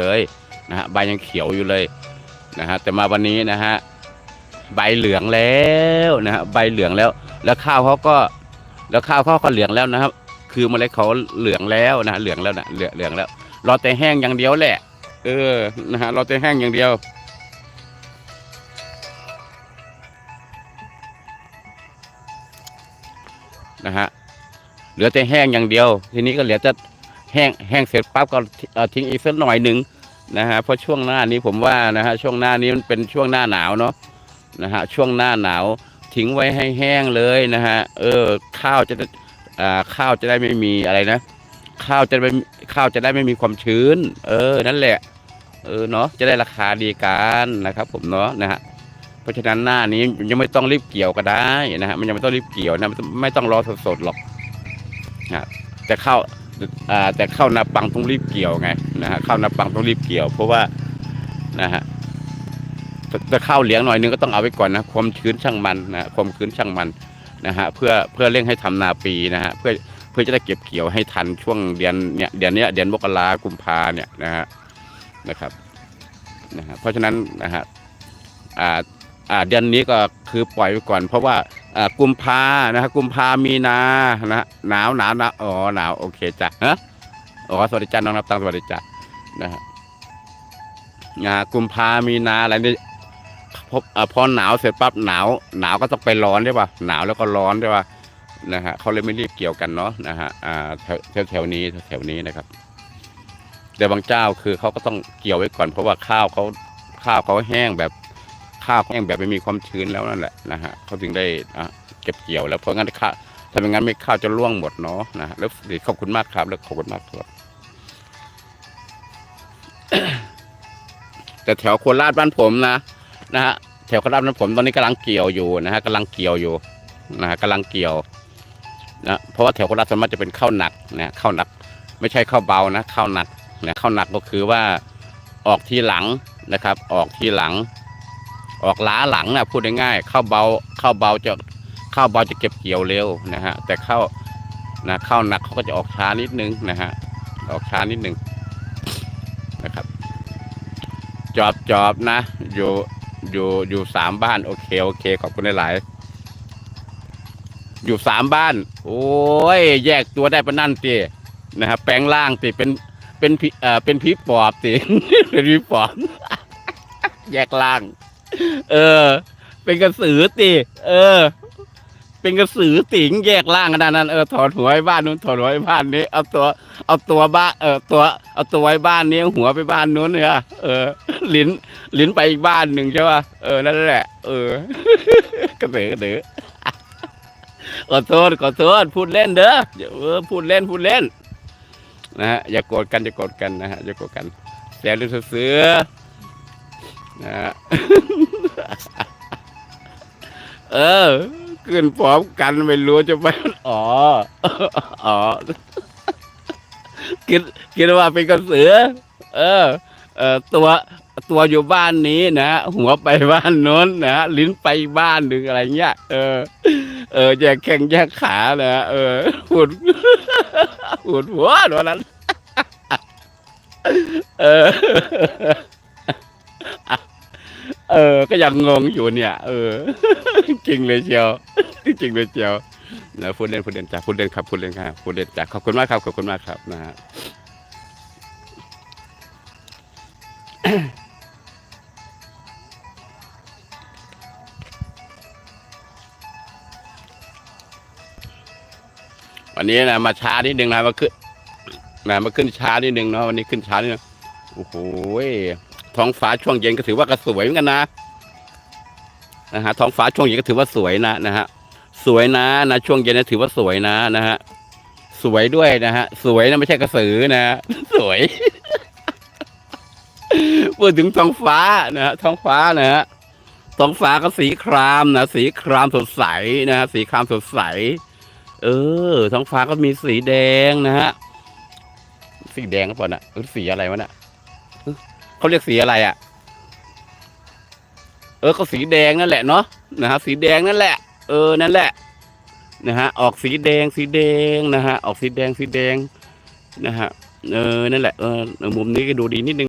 เลยนะฮะใบยังเขียวอยู่เลยนะฮะแต่มาวันนี้นะฮะใบเหลืองแล้วนะฮะใบเหลืองแล้ว แล้วข้าวเขาก็ แล้วข้าวเขาก็เหลืองแล้วนะครับ คือเมล็ดเขาเหลืองแล้วนะเหลืองแล้วนะเหลืองเหลืองแล้วรอแต่แห้งอย่างเดียวแหละ เออนะฮะรอแต่แห้งอย่างเดียวนะฮะเหลือแต่แห้งอย่างเดียว ทีนี้ก็เหลือจะ แห้งแห้งเสร็จปั๊บก็เออทิ้งอีกสักหน่อยหนึ่งนะฮะเพราะช่วงหน้านี้ผมว่านะฮะช่วงหน้านี้มันเป็นช่วงหน้าหนาวเนาะนะฮะช่วงหน้าหนาวทิ้งไว้ให้แห้งเลยนะฮะเออข้าวจะอ่าข้าวจะได้ไม่มีอะไรนะ ข้าวจะไม่ข้าวจะได้ไม่มีความชื้น เออนั่นแหละเออเนาะจะได้ราคาดีกันนะครับ ผมเนาะนะฮะเพราะฉะนั้นหน้านี้ยังไม่ต้องรีบเกี่ยวก็ได้นะฮะมันยังไม่ต้องรีบเกี่ยวนะไม่ต้องรอสดๆหรอกนะแต่ข้าอ่า แต่เข้านาปังต้องรีบเกี่ยวไงนะฮะเข้านาปังต้องรีบเกี่ยว เพราะว่านะฮะจะเข้าเหลียงหน่อยนึงก็ต้องเอาไว้ก่อนนะความชื้นช่างมันนะความชื้นช่างมันนะฮะเพื่อเพื่อเร่งให้ทำนาปีนะฮะเพื่อเพื่อจะได้เก็บเกี่ยวให้ทันช่วงเดือนเนี่ยเดือนเนี้ยเดือนมกรากุมภาเนี่ยนะฮะนะครับนะฮะเพราะฉะนั้นนะฮะอ่าอ่าเดือนนี้ก็คือปล่อยไปก่อน เพราะว่า กุมภานะฮะกุมภามีนานะหนาวหนาวนาวอ๋อหนาวโอเคจ้ะฮะอ๋อสวัสดีจ้าน้องนับตังสวัสดีจ้ะนะฮะอ่ากุมภามีนาอะไรนี่พออ่าพอหนาวเสร็จปั๊บหนาว หนาวก็ต้องไปร้อนใช่ป่ะหนาวแล้วก็ร้อนใช่ป่ะนะฮะเขาเลยไม่รีบเกี่ยวกันเนาะนะฮะอ่าแถวแถวนี้แถวนี้นะครับ แต่บางเจ้าคือเขาก็ต้องเกี่ยวไว้ก่อนเพราะว่าข้าวเขาข้าวเขาแห้งแบบ ข้าวแห้งแบบไม่มีความชื้นแล้วนั่นแหละนะฮะเขาถึงได้อะเก็บเกี่ยวแล้วเพราะงั้นข้าวถ้าไม่งั้นไม่ข้าวจะร่วงหมดเนาะนะฮะแล้วขอบคุณมากครับแล้วขอบคุณมากครับแต่แถวโคราชบ้านผมนะนะฮะแถวโคราชบ้านผมตอนนี้กำลังเกี่ยวอยู่นะฮะกำลังเกี่ยวอยู่นะฮะกำลังเกี่ยวนะเพราะว่าแถวโคราชส่วนมากจะเป็นข้าวหนักนะข้าวหนัก ไม่ใช่ข้าวเบานะข้าวหนักนะข้าวหนักก็คือว่าออกทีหลังนะครับ ออกทีหลัง ออกล้าหลังนะพูดง่ายๆข้าวเบาข้าวเบาจะข้าวเบาจะเก็บเกี่ยวเร็วนะฮะแต่ข้าวนะข้าวหนักเขาก็จะออกช้านิดนึงนะฮะออกช้านิดนึงนะครับ จอบจอบนะ อยู่อยู่อยู่สามบ้านโอเคโอเค ขอบคุณหลายๆอยู่สามบ้าน โอ้ยแยกตัวได้ปะนั่นตีนะครับแปลงร่างตีเป็นเป็นผีเอ่อเป็นผีปอบตีเป็นผีปอบแยกล่าง เออ เป็นกระสือติเออ เป็นกระสือติงแยกล่างขนาดนั้นเออถอดหัวไว้บ้านนู้นถอดหัวไว้บ้านนี้ เอาตัว เอาตัวบ้านเออตัว เอาตัวไว้บ้านนี้เอาหัวไปบ้านนู้นเนี่ยเออลิ้นลิ้นไปอีกบ้านหนึ่งใช่ป่ะเออนั่นแหละ เออกระสือกระสือขอโทษขอโทษพูดเล่นเด้ออย่าเออพูดเล่นพูดเล่นนะฮะอย่าโกรธกันอย่าโกรธกันนะฮะอย่าโกรธกันแซวเรื่องเสือนะฮะ เออ ขึ้นพร้อมกันไม่รู้จะไปอ๋ออ๋อคิดคิดว่าเป็นกระสือ เออ เออตัวตัวอยู่บ้านนี้นะหัวไปบ้านโน้นนะลิ้นไปบ้านหนึ่งอะไรเงี้ยเออ เออแยกแข้งแยกขานะเออหุดหุดหัวตอนนั้นเออ เออ ก็ยังงงอยู่เนี่ย เออจริงเลยเชียวจริงเลยเชียวนะพูดเล่นพูดเล่นจ้ะพูดเล่นครับพูดเล่นครับพูดเล่นจ้ะขอบคุณมากครับขอบคุณมากครับนะฮะวันนี้นะมาช้านิดนึงนะมาขึ้นนะมาขึ้นช้านิดนึงเนาะวันนี้ขึ้นช้านิดนึงโอ้โห ท้องฟ้าช่วงเย็นก็ถือว่าก็สวยเหมือนกันนะนะฮะท้องฟ้าช่วงเย็นก็ถือว่าสวยนะนะฮะสวยนะนะช่วงเย็นนะถือว่าสวยนะนะฮะสวยด้วยนะฮะสวยนะไม่ใช่กระสือนะสวยพูดถึงท้องฟ้านะฮะท้องฟ้านะฮะท้องฟ้าก็สีครามนะสีครามสดใสนะฮะสีครามสดใส เออ ท้องฟ้าก็มีสีแดงนะฮะสีแดงก็ปล่ะน่ะสีอะไรวะน่ะเอ้ย เขาเรียกสีอะไรอะ เออก็สีแดงนั่นแหละเนาะนะฮะสีแดงนั่นแหละ เออนั่นแหละนะฮะออกสีแดงสีแดงนะฮะออกสีแดงสีแดงนะฮะเออนั่นแหละเออมุมนี้ก็ดูดีนิดนึง